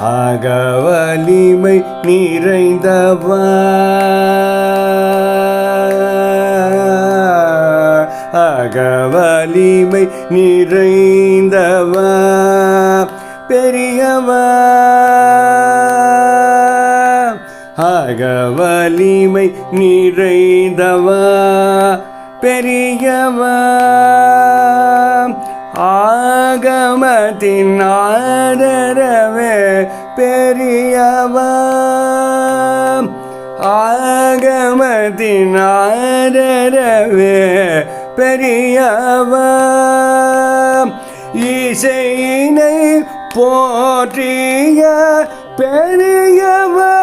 அகவலிமை நிறைந்தவ? அகவலிமை நிறைந்தவ? பெரியவ? அகவலிமை நிறைந்தவ? பெரியவ? ஆகமத்தின் ஆதரவே பெரியவா ஆகமத்தின் ஆதரவே பெரியவா இசையினை போற்றிய பெரியவா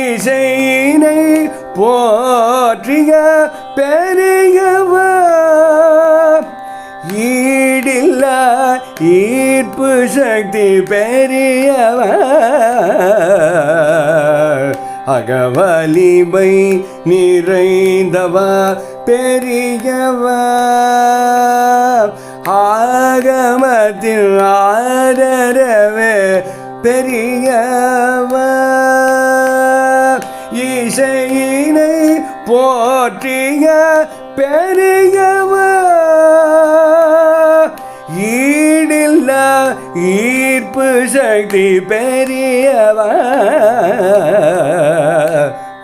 இசையினை போற்றிய பெரியவா சக்தி பெரியவ அகவலிமை நிறைந்தவ பெரியவ ஆகமத்தில் ஆதரவே பெரியவ இசையினை போற்றிய பெரியவ ஈர்ப்பு சக்தி பெரியவ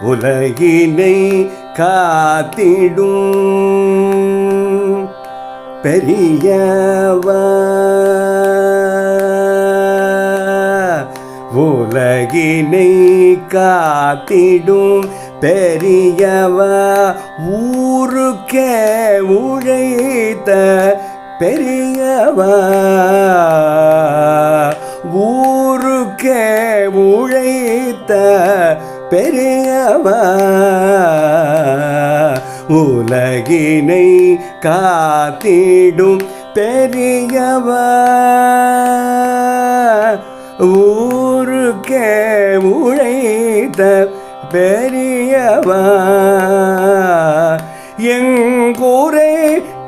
உலகினை காத்திடும் பெரியவ உலகினை காத்திடும் பெரியவ ஊருக்கே உழைத்த பெரியவ ஊருக்கே உழைத்த பெரியவ உலகினை காத்திடும் பெரியவ ஊருக்கே உழைத்த பெரியவ எங்கூரை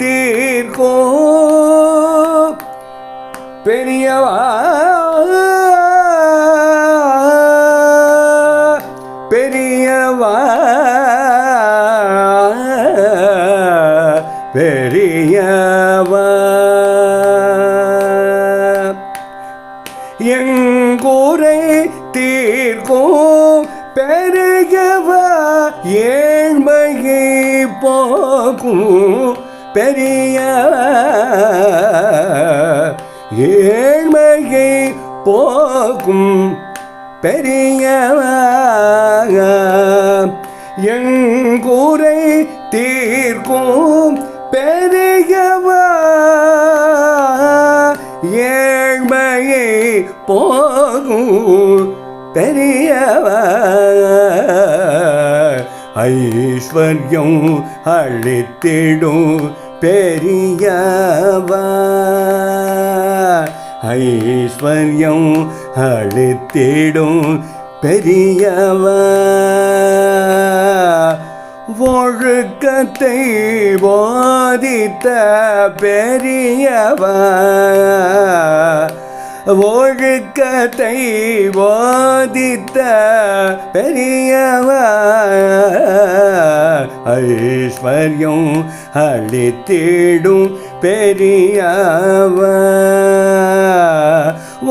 தீர்க்கோ பெரியவா. பெரியவா. பெரியவா. எங்கூரை தீர்க்கும் பெருகவா ஏழ்மையை போக்கும் பெரியவா. ஏழ்மையை போக்கும் பெரியவா எங்கூரை தீர்க்கும் பெரியவா ஏழ்மையை போகும் பெரியவா ஐஸ்வர்யம் அழித்திடும் பெரியவா ஐஸ்வர்யம் அழித்திடும் பெரியவா ஒழுக்கத்தை போதித்த பெரியவா ஒழுக்கத்தை போதித்த பெரியவா ஐஸ்வர்யம் அளித்திடும் பெரியவா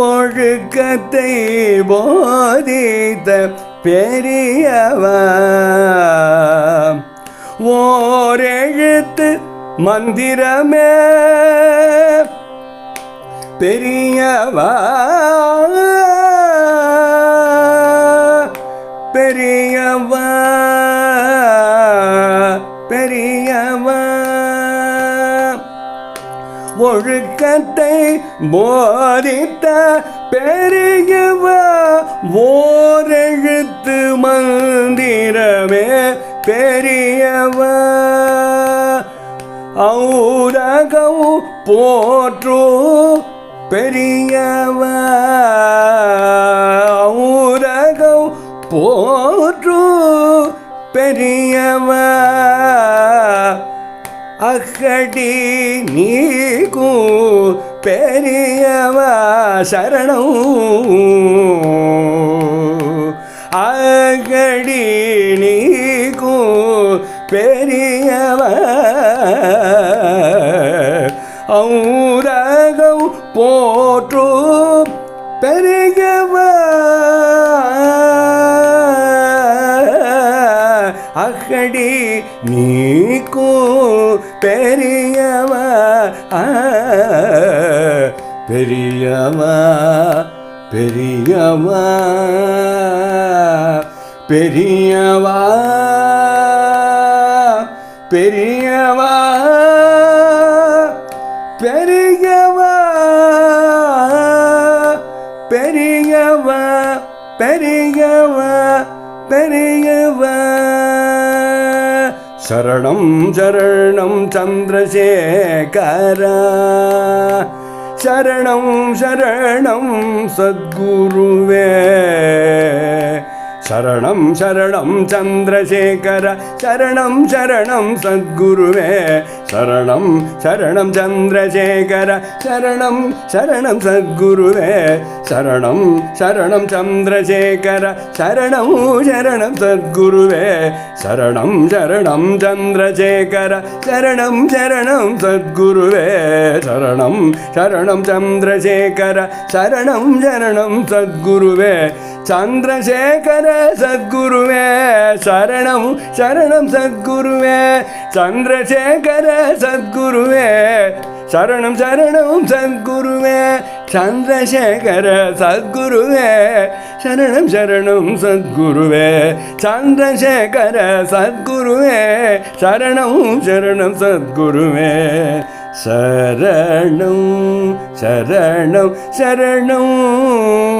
ஒழுக்கத்தை போதித்த பெரியவா ஓரெழுத்து மந்திரமே. பெரியவா பெரியவா பெரியவா. ஒழுக்கத்தை போதித்த பெரியவா ஓரெழுத்து மந்திரமே பெரியவா. ஔரகம் போற்றோ பெரியவ ஊரகம் போற்று பெரியவ அக்கடி நீக்கு பெரியவ சரணம். அகடி நீக்கு பெரியவ ஔரகம் போற்று பெருகவ அகடி நீக்கு பெரியவ பெரியவ பெரியவ பெரியவா பெரிய பெரியவ பெரியவ பெரியவ. சரணம் சரணம் சந்திரசேகரா. சரணம் சரணம் சத்குருவே. சரணம் சரணம் சந்திரசேகர சரணம் சரணம் சத்குருவே சரணம் சரணம் சந்திரசேகர சரணம் சரணம் சத்குருவே சரணம் சரணம் சந்திரசேகர சரணம் சரணம் சத்குருவே சரணம் சரணம் சந்திரசேகர சரணம் சரணம் சத்குருவே சரணம் சரணம் சந்திரசேகர சரணம் சரணம் சத்குருவே சந்திரசேகர சத்குருவே சரணம் சரணம் சத்குருவே. சந்திரசேகர சத்குருவே சரணம் சரணம் சத்குருவே. சந்திரசேகர சத்குருவே சரணம் சரணம் சத்குருவே. சந்திரசேகர சத்குருவே சரணம் சரணம் சத்குருவே. சரணம் சரணம் சரணம்.